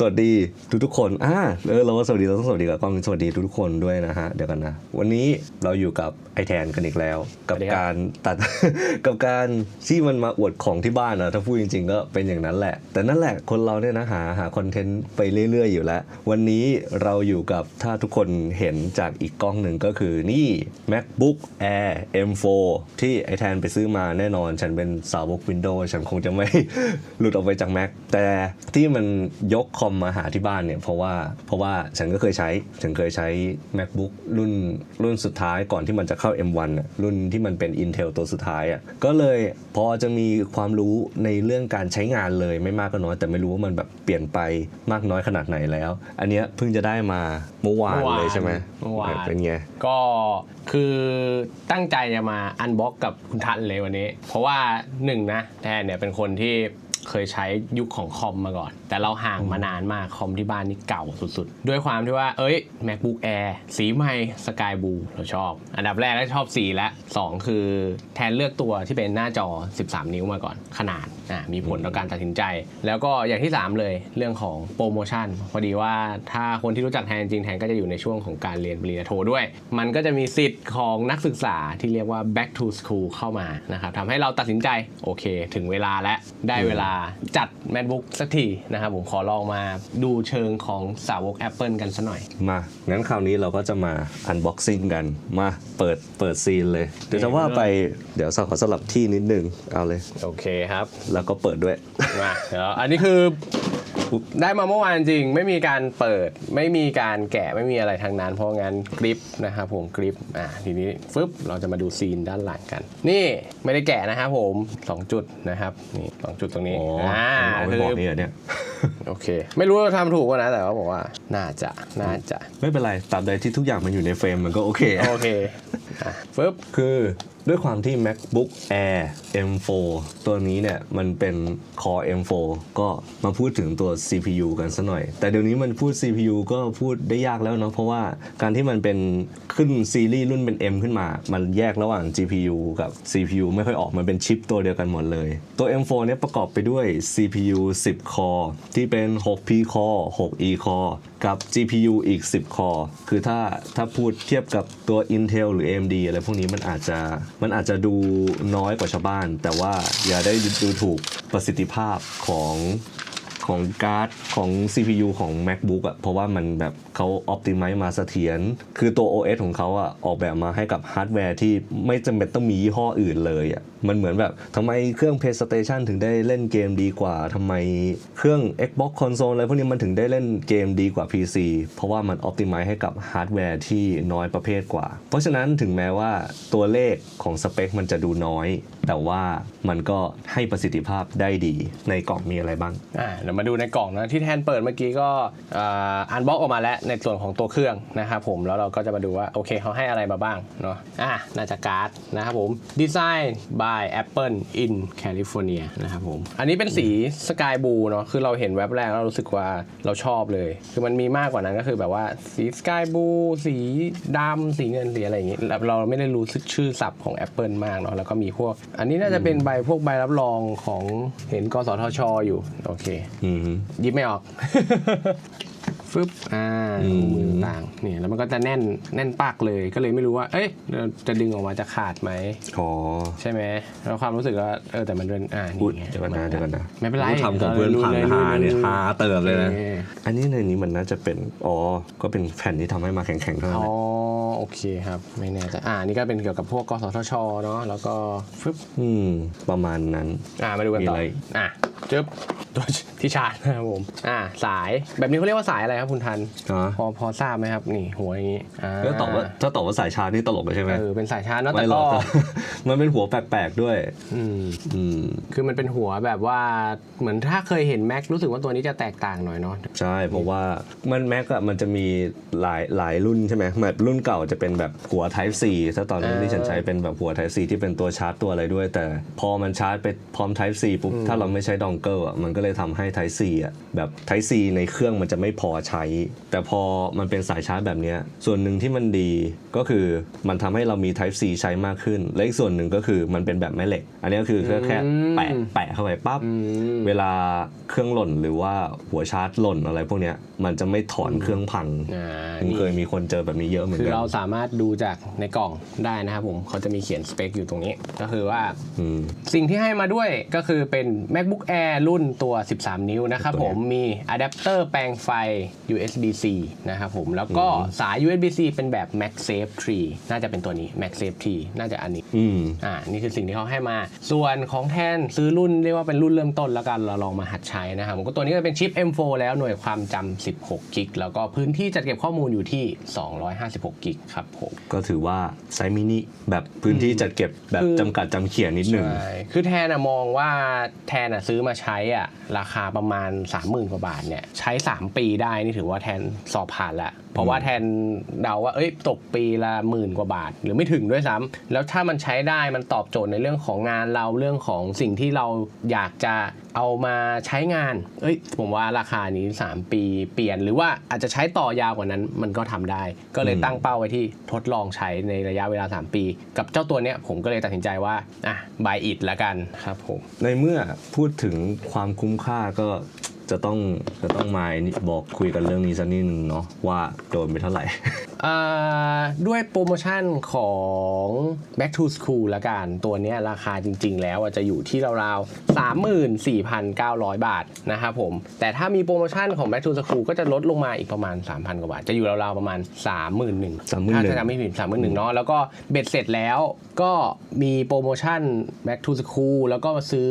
สวัสดีทุกทุกๆคนอ่าเออเราก็สวัสดีเราต้องสวัสดีกับกล้องสวัสดีทุกๆคนด้วยนะฮะเดี๋ยวกันนะ วันนี้เราอยู่กับไอแทนกันอีกแล้วกับสวัสดีครับการตัดกับการที่มันมาอวดของที่บ้านนะถ้าพูดจริง ๆ ก็เป็นอย่างนั้นแหละ แต่นั่นแหละคนเราเนี่ยนะหาหาคอนเทนต์ไปเรื่อย ๆ อยู่แล้ว วันนี้เราอยู่กับถ้าทุกคนเห็นจากอีกกล้องหนึ่งก็คือนี่ MacBook Air M4 ที่ไอแทนไปซื้อมาแน่นอน ฉันเป็นสาวก Windows ฉันคงจะไม่หลุดออกไปจาก Mac แต่ที่มันยกคอมมาหาที่บ้านเนี่ยเพราะว่าเพราะว่าฉันก็เคยใช้ฉันเคยใช้ MacBook รุ่นรุ่นสุดท้ายก่อนที่มันจะเข้า M1 น่ะรุ่นที่มันเป็น Intel ตัวสุดท้ายอะก็เลยพอจะมีความรู้ในเรื่องการใช้งานเลยไม่มากก็น้อย แต่ไม่รู้ว่ามันแบบเปลี่ยนไปมากน้อยขนาดไหนแล้ว อันเนี้ยเพิ่งจะได้มาเมื่อวานเมื่อวานเลยใช่ไหมเมื่อวานเป็นไงก็คือตั้งใจจะมาอันบ็อกกับคุณทันเลยวันนี้ เพราะว่าหนึ่งนะแทนเนี่ยเป็นคนที่ เคยใช้ยุคของคอมมาก่อน แต่เราห่างมานานมากคอมที่บ้านนี่เก่าสุดๆ ด้วยความที่ว่า เอ้ย macbook air สีใหม่สกายบูเราชอบ อันดับแรกก็ชอบสีและสองคือแทนเลือกตัวที่เป็นหน้าจอ 13 นิ้วมาก่อน ขนาด อะมีผลต่อการตัดสินใจ แล้วก็อย่างที่ 3 เลยเรื่องของโปรโมชั่น พอดีว่าถ้าคนที่รู้จักแทนจริงแทนก็จะอยู่ในช่วงของการเรียนปริญญาโทด้วย มันก็จะมีสิทธิ์ของนักศึกษาที่เรียกว่า back to school เข้ามานะครับทำให้เราตัดสินใจ โอเค ถึงเวลาและได้เวลาจัด MacBook สักทีนะครับผมขอลองมาดูเชิงของสาวก Apple กันสัหน่อย มา งั้นคราวนี้เราก็จะมาอันบ็อกซิ่งกัน มาเปิดเปิดซีนเลย เดี๋ยวจะว่าไปเดี๋ยวสขอสลับที่นิดนึงเอาเลย โอเคครับแล้วก็เปิดด้วย มาเดี๋ยวอันนี้คือได้มาเมื่อวานจริง ไม่มีการเปิด ไม่มีการแกะไม่มีอะไรทางนั้น เพราะงั้นกริปนะครับผมกริปอะทีนี้ฟึบเราจะมาดูซีนด้านหลังกัน นี่ไม่ได้แกะนะครับผม 2 จุดนะครับนี่สองจุดตรงนี้อ๋ออ่เอาไปบอกนี่เหรอเนี่ย โอเค ไม่รู้ว่าทำถูกป่ะนะแต่ว่าบอกว่า น่าจะน่าจะไม่เป็นไรตราบใดที่ทุกอย่างมันอยู่ในเฟรมมันก็โอเคโอเคอะฟึบคือด้วยความที่ MacBook Air M4 ตัวนี้เนี่ย มันเป็น Core M4 ก็มาพูดถึงตัว CPU กันซะหน่อย แต่เดี๋ยวนี้มันพูด CPU ก็พูดได้ยากแล้วเนาะเพราะว่าการที่มันเป็นขึ้นซีรีส์รุ่นเป็น M ขึ้นมา มันแยกระหว่าง GPU กับ CPU ไม่ค่อยออกมันเป็นชิปตัวเดียวกันหมดเลย ตัว M4 เนี่ยประกอบไปด้วย CPU 10 Core ที่เป็นเป็น 6P Core 6E Core กับ GPU อีก 10 Core คือถ้าถ้าพูดเทียบกับตัว Intel หรือ AMD อะไรพวกนี้มันอาจจะมันอาจจะดูน้อยกว่าชาวบ้าน แต่ว่าอย่าได้ดูถูกประสิทธิภาพของ ของการ์ดของ CPU ของ MacBook อะเพราะว่ามันแบบเขา optimize มาเสถียรคือตัว OS ของเขาอะออกแบบมาให้กับฮาร์ดแวร์ที่ไม่จำเป็นต้องมียี่ห้ออื่นเลยอะมันเหมือนแบบทำไมเครื่อง PlayStation ถึงได้เล่นเกมดีกว่าทำไมเครื่อง Xbox Console อะไรพวกนี้มันถึงได้เล่นเกมดีกว่า PC เพราะว่ามัน optimize ให้กับฮาร์ดแวร์ที่น้อยประเภทกว่า เพราะฉะนั้นถึงแม้ว่าตัวเลขของสเปคมันจะดูน้อย แต่ว่ามันก็ให้ประสิทธิภาพได้ดีในกล่องมีอะไรบ้างอ่าเดี๋ยวมาดูในกล่องนะที่แทนเปิดเมื่อกี้ก็อันบ็อกออกมาแล้วในส่วนของตัวเครื่องนะครับผมแล้วเราก็จะมาดูว่าโอเคเขาให้อะไรมาบ้างเนาะอะน่าจะการ์ดนะครับผมดีไซน์ by Apple in California นะครับผมอันนี้เป็นสีสกายบูเนาะคือเราเห็นแว็บแรกเรารู้สึกว่าเราชอบเลย คือมันมีมากกว่านั้นก็คือแบบว่าสีสกายบูสีดำสีเงินสีอะไรอย่างงี้เราไม่ได้รู้ชื่อศัพท์ของ Apple มากเนาะแล้วก็มีพวก อันนี้น่าจะเป็นใบพวกใบรับรองของเห็นกสทชอยู่โอเคอืม ยิบไม่ออก ฟึบอ่าอืม มือต่างเนี่ยแล้วมันก็จะแน่นแน่นปากเลยก็เลยไม่รู้ว่า เอ้ยเราจะดึงออกมาจะขาดไหม อ๋อ ใช่ไหมแล้วความรู้สึกว่าเออแต่มันเป็นอ่าอุ๊ยนี่ไงเดี๋ยวกันนะเดี๋ยวกันนะไม่เป็นไรทำกับเพื่อนพังลหาเนี่ยลุหาเติบเลยนะโอคอันนี้ในนี้มันน่าจะเป็น อ๋อ ก็เป็นแผ่นที่ทำให้มาแข็งๆเท่านั้นอ๋แหอละโอเคครับ ไม่แน่ใจอ่านี่ก็เป็นเกี่ยวกับพวกกสทชเนาะแล้วก็ฟึบ อืม ประมาณนั้น อ่ามาดูกันต่อมีอะไร อะจึ๊บตัวที่ชาร์จนะครับผม อ่า สายแบบนี้เขาเรียกว่าสายอะไรครับคุณทัน อ๋อพอพอทราบไหมครับ นี่หัวอย่างนี้อ่าแล้วตอบว่าถ้าตอบว่าสายชาร์จนี่ตลกเลยใช่ไหมเออเป็นสายชาร์จเนอะแต่ไม่หรก็อก มันเป็นหัวแปลกๆด้วย อืม อืม คือมันเป็นหัวแบบว่าเหมือนถ้าเคยเห็นแม็กรู้สึกว่าตัวนี้จะแตกต่างหน่อยเนาะ ใช่ เพราะว่ามันแม็กอะมันจะมีหลายหลายรุ่นใช่ไหมแบบรุ่นเก่าจะเป็นแบบหัว Type C ถ้าตอนนั้นอ่าที่ฉันใช้เป็นแบบหัว Type C ที่เป็นตัวชาร์จตัวอะไรด้วย แต่พอมันชาร์จไปพร้อม Type C ปุ๊บถ้าเราไม่ใช้ดดองเกิลอะมันก็เลยทำให้ Type C อะแบบ Type C ในเครื่องมันจะไม่พอใช้ แต่พอมันเป็นสายชาร์จแบบเนี้ยส่วนหนึ่งที่มันดีก็คือมันทำให้เรามี Type C ใช้มากขึ้น และอีกส่วนหนึ่งก็คือมันเป็นแบบแม่เหล็ก อันนี้ก็คือแค่แค่แปะแปะเข้าไปปั๊บเวลาเครื่องหล่นหรือว่าหัวชาร์จหล่นอะไรพวกเนี้ยมันจะไม่ถอนเครื่องพังอ่าผมเคยมีคนเจอแบบนี้เยอะเหมือนคือกันเราสามารถดูจากในกล่องได้นะครับผมเขาจะมีเขียนสเปคอยู่ตรงนี้ ก็คือว่าอืมสิ่งที่ให้มาด้วยก็คือเป็น MacBook Air รุ่นตัว13 นิ้วนะครับตัวผเนี้มยมีอะแดปเตอร์แปลงไฟ USB-C นะครับผมแล้วก็สาย USB-C เป็นแบบ MagSafe 3 น่าจะเป็นตัวนี้ MagSafe 3 น่าจะอันนี้อืมอ่านี่คือสิ่งที่เขาให้มา ส่วนของแทนซื้อรุ่นเรียกว่าเป็นรุ่นเริ่มต้นแล้วกันเราลองมาหัดใช้นะครับผมก็ตัวนี้ก็เป็นชิป M4 แล้วหน่วยความจำ16กิกแล้วก็พื้นที่จัดเก็บข้อมูลอยู่ที่ 256กิกครับผมก็ถือว่าไซส์มินิแบบพื้นที่จัดเก็บแบบคือจำกัดจำเขียนนิดหนึ่งใช่คือแทนอะมองว่าแทนอะซื้อมาใช้อะ ราคาประมาณ 30,000 กว่าบาทเนี่ยใช้ 3 ปีได้นี่ถือว่าแทนสอบผ่านแล้วเพราะว่าแทนเดาว่าเอ้ยตกปีละหมื่นกว่าบาท หรือไม่ถึงด้วยซ้ำแล้วถ้ามันใช้ได้มันตอบโจทย์ในเรื่องของงานเราเรื่องของสิ่งที่เราอยากจะเอามาใช้งาน เอ้ย ผมว่าราคานี้ 3 ปีเปลี่ยนหรือว่าอาจจะใช้ต่อยาวกว่านั้นมันก็ทำได้ ก็เลยตั้งเป้าไว้ที่ทดลองใช้ในระยะเวลา 3 ปี กับเจ้าตัวเนี้ยผมก็เลยตัดสินใจว่า อะ buy it ละกันครับผมในเมื่อพูดถึงความคุ้มค่าก็จะต้องจะต้องมาบอกคุยกันเรื่องนี้สักนิดนึงเนาะว่าโดนไปเท่าไหร่ ด้วยโปรโมชั่นของ Back to School ละกัน ตัวเนี้ยราคาจริง ๆ แล้วอะจะอยู่ที่ราวๆ34,900 บาทนะครับผม แต่ถ้ามีโปรโมชั่นของ Back to School ก็จะลดลงมาอีกประมาณ 3,000 กว่าบาท จะอยู่ราวๆประมาณ 31,000 31,000ถ้าจะจำไม่ผิด31,000เนาะแล้วก็เบ็ดเสร็จแล้วก็มีโปรโมชั่น Back to School แล้วก็ซื้อ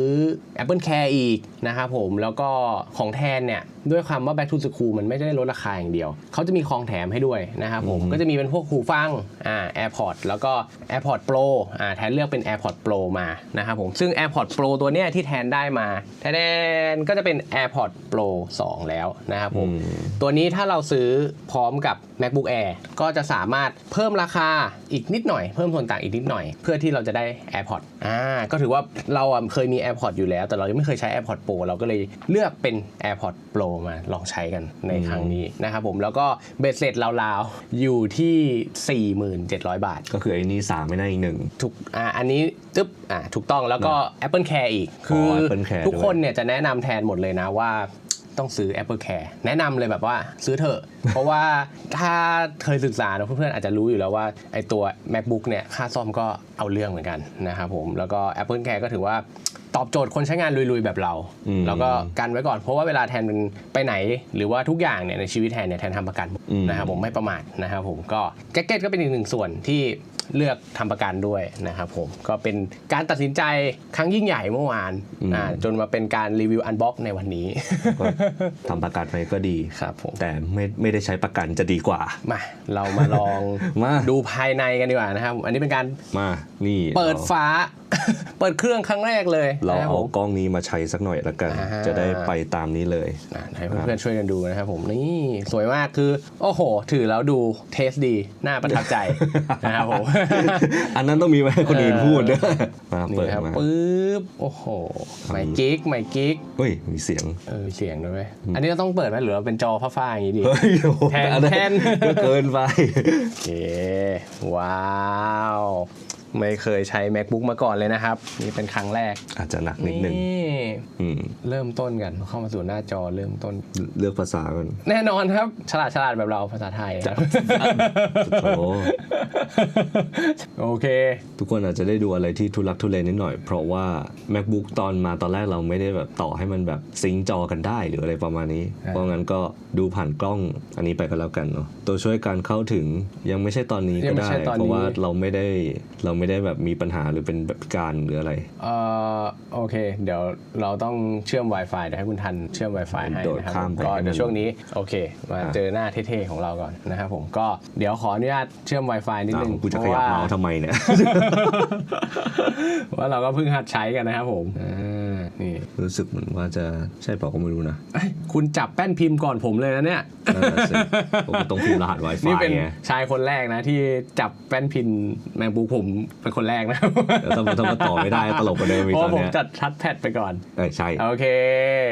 Apple Care อีกนะครับผมแล้วก็ของแทนเนี่ย ด้วยความว่า Back to School มันไม่ได้ลดราคาอย่างเดียว เขาจะมีของแถมให้ด้วยนะครับผมก็จะมีเป็นพวกหูฟังอ่า AirPods แล้วก็ AirPods Pro อ่าแทนเลือกเป็น AirPods Pro มานะครับผมซึ่ง AirPods Pro ตัวเนี้ยที่แทนได้มาแทนก็จะเป็น AirPods Pro 2 แล้วนะครับผมอืมตัวนี้ถ้าเราซื้อพร้อมกับ MacBook Air ก็จะสามารถเพิ่มราคาอีกนิดหน่อย เพิ่มส่วนต่างอีกนิดหน่อย เพื่อที่เราจะได้ AirPods อ่าก็ถือว่าเราอะเคยมี AirPods อยู่แล้ว แต่เรายังไม่เคยใช้ AirPods Pro เราก็เลยเลือกเป็น AirPods Pro มาลองใช้กันในครั้งนี้นะครับผมแล้วก็เบ็ดเสร็จราวๆ อยู่ที่ 47,000 บาท ก็คือไอ้นี่สามไม่ได้อีกหนึ่งถูกอ่าอันนี้ตึ๊บอ่าถูกต้องแล้วก็ Apple Care อีก คืออ Apple Care ทุกคนเนี่ยจะแนะนำแทนหมดเลยนะว่าต้องซื้อ Apple Care แนะนำเลยแบบว่าซื้อเถอะ เพราะว่าถ้าเคยศึกษานะเพื่อนๆอาจจะรู้อยู่แล้วว่าไอตัว MacBook เนี่ยค่าซ่อมก็เอาเรื่องเหมือนกันนะครับผม แล้วก็ Apple Care ก็ถือว่า ตอบโจทย์คนใช้งานลุยๆแบบเรา อืมแล้วก็กันไว้ก่อนเพราะว่าเวลาแทนมันไปไหน หรือว่าทุกอย่างเนี่ยในชีวิตแทนเนี่ยแทนทำประกันหมดอืม นะครับผมไม่ประมาทนะครับผมก็แจ็คเก็ตก็เป็นอีกหนึ่งส่วนที่เลือกทำประกันด้วยนะครับผมก็เป็นการตัดสินใจครั้งยิ่งใหญ่เมื่อวานอ่าจนมาเป็นการรีวิวอันบ็อกในวันนี้ ก็ทำประกันไปก็ดี ครับผม แต่ไม่ไม่ได้ใช้ประกันจะดีกว่า มาเรามาลองมา ดูภายในกันดีกว่านะครับ อันนี้เป็นการมานี่เปิดรา ฝา เปิดเครื่องครั้งแรกเลยเรานะครับเอาผมกล้องนี้มาใช้สักหน่อยละกันอ่าฮะจะได้ไปตามนี้เลยอะให้เพื่อนๆช่วยกันดูนะครับผมนี่สวยมากคือ โอ้โห ถือแล้วดูเทสดีน่าประทับใจนะครับผมอันนั้นต้องมีไว้ให้คนอื่นพูดด้วยมานี่เปิดครับมาปึ๊บโอ้โหไมค์กิ๊กไมค์กิ๊กเฮ้ยมีเสียงเออเสียงด้วยไหมอันนี้เราต้องเปิดไหมหรือเราเป็นจอฟ้าๆอย่างนี้ดีเฮ้ยโอ้โหแทนอันั้นแทนก็เกินไปโอเคว้าว ไม่เคยใช้ MacBook มาก่อนเลยนะครับ นี่เป็นครั้งแรกอาจจะหนักนิดนึงนี่อืมเริ่มต้นกัน เข้ามาสู่หน้าจอเริ่มต้น เลือกภาษาก่อนแน่นอนครับ ฉลาดฉลาดแบบเราภาษาไทยครับโอ้โหโอเค ทุกคนอาจจะได้ดูอะไรที่ทุลักทุเลนิดหน่อย เพราะว่า macbook ตอนมาตอนแรกเราไม่ได้แบบต่อให้มันแบบซิงค์จอกันได้หรืออะไรประมาณนี้อ่าเพราะงั้นก็ดูผ่านกล้องอันนี้ไปก็แล้วกันเนาะตัวช่วยการเข้าถึงยังไม่ใช่ตอนนี้ยัก็งไม่ได้ใช่ตอนนี้เพราะว่าเราไม่ได้เราไม่ได้แบบมีปัญหาหรือเป็นแบบพิการหรืออะไรเอ่อโอเค เดี๋ยวเราต้องเชื่อม Wi-Fi เดี๋ยวให้คุณทันเชื่อม Wi-Fi ให้โดดนะครับข้ามไปก็ให้มันเดี๋ยวช่วงนี้โอเค มาอะเจอหน้าเท่ๆของเราก่อนนะครับผมก็เดี๋ยวขออนุญาตเชื่อม Wi-Fi นิดอ้านึวงกูจะเพขราะยับว่าเมาส์ทำไมเนี่ยว่าเราก็เพิ่งหัดใช้กันนะครับผมอ่า นี่รู้สึกเหมือนว่าจะใช่เปล่าก็ไม่รู้นะเอ้ยคุณจับแป้นพิมพ์ก่อนผมเลยนะเนี่ยนั่นน่ะสิผมก็ต้องพิมพ์รหัส Wi-Fi นี่เป็นไงชายคนแรกนะที่จับแป้นพิมพ์แมงบูผมเป็นคนแรกนะแล้วถ้ามันถ้ามันต่อไม่ได้ตลกกว่าเดิมอีกเพราะตอนผมเนี้ยจัดทัดแพดไปก่อน เอ้ยใช่ โอเค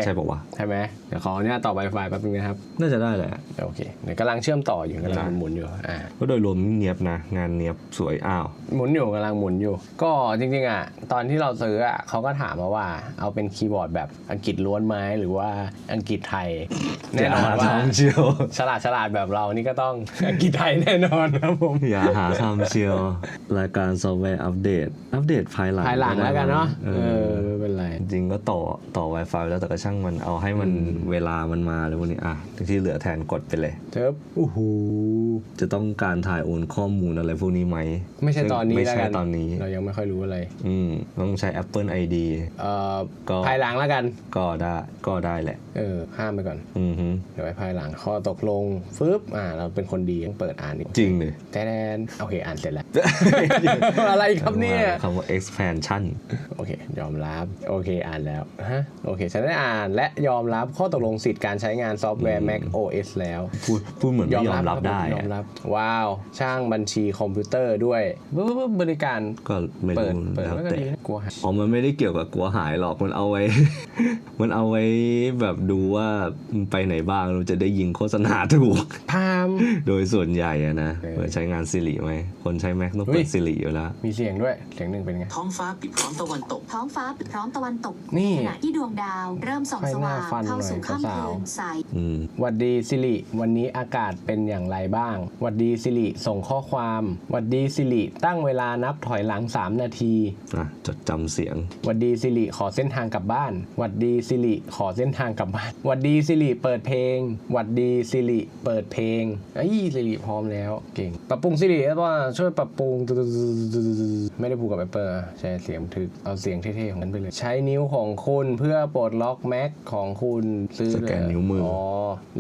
ใช่เปล่าวะใช่ไหมเดี๋ยวขอเนี่ยต่อ Wi-Fi แป๊บนึงนะครับน่าจะได้แหละ โอเคเดี๋ยวกำลังเชื่อมต่ออยู่กำลังได้หมุนๆอยู่อ่า ก็โดยรวมนี่เนียบนะ งานเนียบสวยอ้าว หมุนอยู่กำลังหมุนอยู่ ก็จริงๆอะตอนที่เราซื้ออะเขาก็ถามมาว่าเอาเป็นคีย์บอร์ดแบบอังกฤษล้วนไหมหรือว่าอังกฤษไทย แน่นอนว่าอย่าหทำเชียวฉลาดฉลาดแบบเรานี่ก็ต้องอังกฤษไทยแน่นอนครับผมอย่าหาทำเชียว รายการซอฟต์แวร์อัปเดต อัปเดตภายหลังภายหลังแล้วกันเนาะเอเอออไม่เป็นไร จริงก็ต่อต่อ Wi-Fi แล้วแต่ก็ช่างมันเอาให้มันเวลามันมาเลยวันนี้อะที่เหลือแทนกดไปเลยเทิบโอ้โหจะต้องการถ่ายโอนข้อมูลอะไรพวกนี้ไหม ไม่ใช่ตอนนี้ไม่แล้วใช่กันตอนนี้ เรายังไม่ค่อยรู้อะไร อืมต้องใช้ Apple ID เอ่อก็ภายหลังแล้วกัน ก็ได้ก็ได้แหละ เออห้ามไปก่อน อือฮึเดี๋ยวไว้ภายหลังข้อตกลงฟึบอ่า เราเป็นคนดีต้องเปิดอ่านอีกจริงเลยแทนโอเคอ่านเสร็จแล้ว อะไรครับเนี่ยคำว่า expansion โอเค ยอมรับ โอเคอ่านแล้วฮะโอเค ฉันได้อ่านและยอมรับข้อตกลงสิทธิ์การใช้งานซอฟต์แวร์ Mac OS แล้วพูดพูดเหมือนไม่ยอมรับคได้ผมยออะมรับ ว้าว ช่างบัญชีคอมพิวเตอร์ด้วยบึ๊บบึ๊บบริการก็ไม่เปิดรู้เปิดแล้วแล้วก็แต่ดีนะกลัวหายอ๋อมันไม่ได้เกี่ยวกับกลัวหายหรอกมันเอาไว้ มันเอาไว้แบบดูว่ามันไปไหนบ้างเราจะได้ยิงโฆษณาถูกพามโดยส่วนใหญ่อะนะเออเปิดใช้งานสิริไหมคนใช้ Mac ต้องเฮ้เปิยดสิริอยู่แล้ว มีเสียงด้วยเสียงหนึ่งเป็นไงท้องฟ้าปิดพร้อมตะวันตก ท้องฟ้าปิดพร้อมตะวันตกนี่ขณะที่ดวงดาว เริ่มส่องให้สหน้าว่างฟันเข้าสู่หน่อยค่ำสาวคืๆนสายอืมหวัดดีสิริวันนี้อากาศเป็นอย่างไรบ้างหวัดดีสิริส่งข้อความหวัดดีสิริตั้งเวลานับถอยหลัง 3 นาทีอะจดจำเสียงหวัดดีสิริขอเส้นทางกลับบ้าน หวัดดีสิริขอเส้นทางกลับบ้าน หวัดดีสิริเปิดเพลง หวัดดีสิริเปิดเพลงไอ้ยสิริพร้อมแล้วเก่ง ปรับปรุงสิริแล้วว่าช่วยปรับปรุง ไม่ได้ผูกกับแอปเปิลใช้เสียงบันทึกเอาเสียงเท่ๆของนั้นไปเลย ใช้นิ้วของคุณเพื่อปลดล็อกแม็กของคุณซื้อสแกนนิ้วมืออ๋อ๋อ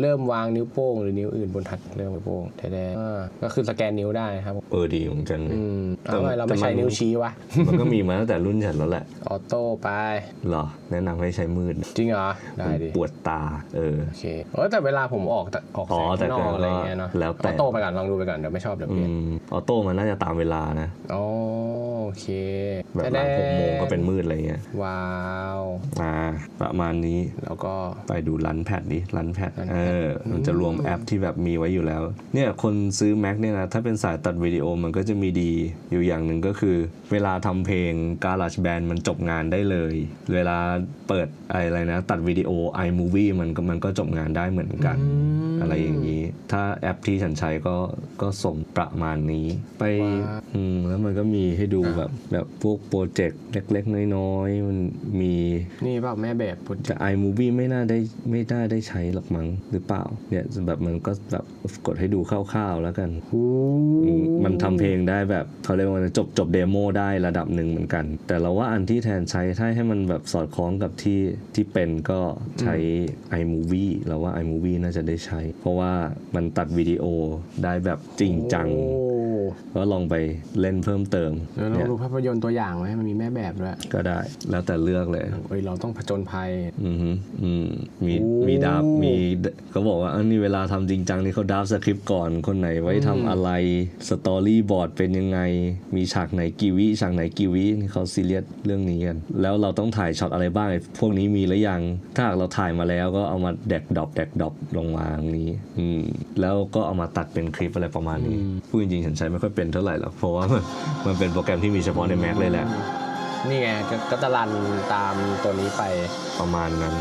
เริ่มวางนิ้วโป้งหรือนิ้วอื่นบนทัดเริ่มนิ้วโป้งแท้ๆอ่าก็คือสแกนนิ้วได้ครับเออดีเหมือนกันอืมแต่เอาไงเราไม่แต่มันใช้นิ้วชี้วะมันก็มีมาตั้งแต่รุ่นฉันแล้วแหละออโต้ไปเหรอ แนะนำให้ใช้มืดจริงเหรอ ได้ดิปวดตา เออ โอเคเออแต่เวลาผมออกแต่ออกอ๋แสองแต่ข้างนอกก็อะไรเงี้ยเนาะแล้วแต่ออโต้ไปก่อนลองดูไปก่อนเดี๋ยวไม่ชอบเดี๋ยวอืเปลี่ยนมออโต้มันน่าจะตามเวลานะอ๋อโอเค แบบหลังหกโมงก็เป็นมืดอะไรเงี้ย ว้าว อ่า ประมาณนี้แล้วก็ไปดูรันแพดดิรันแพด Run เออมันจะรวมแอปที่แบบมีไว้อยู่แล้ว เนี่ยคนซื้อ Mac เนี่ยนะถ้าเป็นสายตัดวิดีโอมันก็จะมีดีอยู่อย่างหนึ่งก็คือ เวลาทำเพลง GarageBand มันจบงานได้เลย เวลาเปิดอะไรนะ ตัดวิดีโอ iMovie มันก็มันก็จบงานได้เหมือนกัน อะไรอย่างนี้ ถ้าแอปที่ฉันใช้ก็ก็ส่งประมาณนี้ ไปว้าวอืมแล้วมันก็มีให้ดูอ่าแบบแบบพวกโปรเจกต์เล็กๆ น้อยๆมันมีนี่เปล่าแม่แบบพุทธแต่ iMovie ไม่น่าได้ไม่ได้ได้ใช้หรอกมั้งหรือเปล่า เนี่ยแบบมันก็แบบกดให้ดูคร่าวๆแล้วกันหูอืมมันทำเพลงได้แบบเขาเรียกว่าจบจบเดโมได้ระดับหนึ่งเหมือนกัน แต่เราว่าอันที่แทนใช้ถ้าให้มันแบบสอดคล้องกับที่ที่เป็นก็ใช้ iMovie เราว่า iMovie น่าจะได้ใช้ เพราะว่ามันตัดวิดีโอได้แบบจริงจังโอ้ ก็ลองไปเล่นเพิ่มเติมเดี๋ยวเราเนี่ยดูภาพยนตร์ตัวอย่างไหมมันมีแม่แบบด้วย ก็ได้แล้วแต่เลือกเลยเอ้ยเราต้องผจญภัยอืมฮึอืมมีโอ้มีดาบมีเขาบอกว่าอันนี้เวลาทำจริงจังนี่เขาดาบสคริปต์ก่อนคนไหนไว้ทำอะไรสตอรี่บอร์ดเป็นยังไง มีฉากไหนกี่วิฉากไหนกี่วินี่เขาซีเรียสเรื่องนี้กันแล้วเราต้องถ่ายช็อตอะไรบ้างไอ้พวกนี้มีหรือยัง ถ้าหากเราถ่ายมาแล้วก็เอามาแดกดรอปแดกดรอปลงมาอย่างนี้ อืมแล้วก็เอามาตัดเป็นคลิปอะไรประมาณนี้พูดจริงๆฉันใช้ไม่ค่อยเป็นเท่าไหร่หรอกเพราะว่ามันมันเป็นโปรแกรมที่มีเฉพาะใน Mac เลยแหละ นี่ไงก็ก็จะรันตามตัวนี้ไป ประมาณนั้น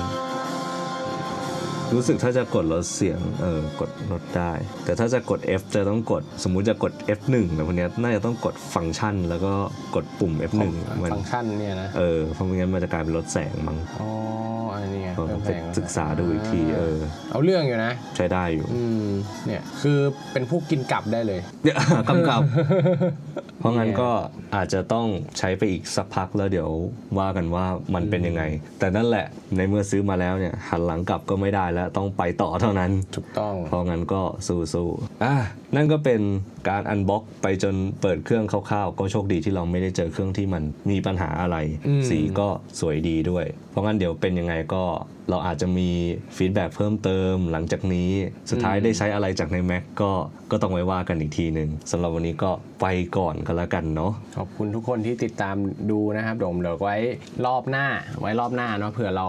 รู้สึกถ้าจะกดลดเสียงเออกดลดได้ แต่ถ้าจะกด F จะต้องกดสมมุติจะกด F1 นะพวกเนี้ยน่าจะต้องกดฟังก์ชัน แล้วก็กดปุ่ม F1 มันฟังก์ชันเนี่ยนะ เออเพราะไม่งั้นมันจะกลายเป็นลดแสงมั้งอ๋ออันนี้ไงก็ เครื่องไปแพงศึกษาดูอีกทีเออเอาเรื่องอยู่นะ ใช้ได้อยู่อืมเนี่ยคือเป็นผู้กินกลับได้เลยเดี๋ยวกำกับ เพราะงั้นก็อาจจะต้องใช้ไปอีกสักพักแล้วเดี๋ยวว่ากันว่ามันเป็นยังไง แต่นั่นแหละในเมื่อซื้อมาแล้วเนี่ยหันหลังกลับก็ไม่ได้แล้วต้องไปต่อเท่านั้น ถูกต้อง เพราะงั้นก็สู้ๆอะนั่นก็เป็น การอันบ็อกไปจนเปิดเครื่องคร่าวๆ ก็โชคดีที่เราไม่ได้เจอเครื่องที่มันมีปัญหาอะไรอืมสีก็สวยดีด้วย เพราะงั้นเดี๋ยวเป็นยังไงก็เราอาจจะมีฟีดแบ็กเพิ่มเติมหลังจากนี้สุดท้ายได้ใช้อะไรจากใน Mac ก็ก็ต้องไว้ว่ากันอีกทีหนึ่งสำหรับวันนี้ก็ไปก่อนกันแล้วกันเนาะขอบคุณทุกคนที่ติดตามดูนะครับเดี๋ยวผมเดี๋ยวไว้รอบหน้าไว้รอบหน้าเนาะเผื่อเรา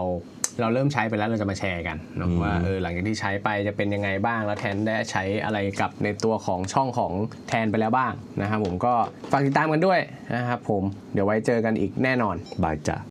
เราเริ่มใช้ไปแล้วเราจะมาแชร์กันเนาะอืมว่าเออหลังจากที่ใช้ไปจะเป็นยังไงบ้างแล้วแทนได้ใช้อะไรกับในตัวของช่องของแทนไปแล้วบ้างนะครับผมก็ฝากติดตามกันด้วยนะครับผมเดี๋ยวไว้เจอกันอีกแน่นอน บายจ้ะ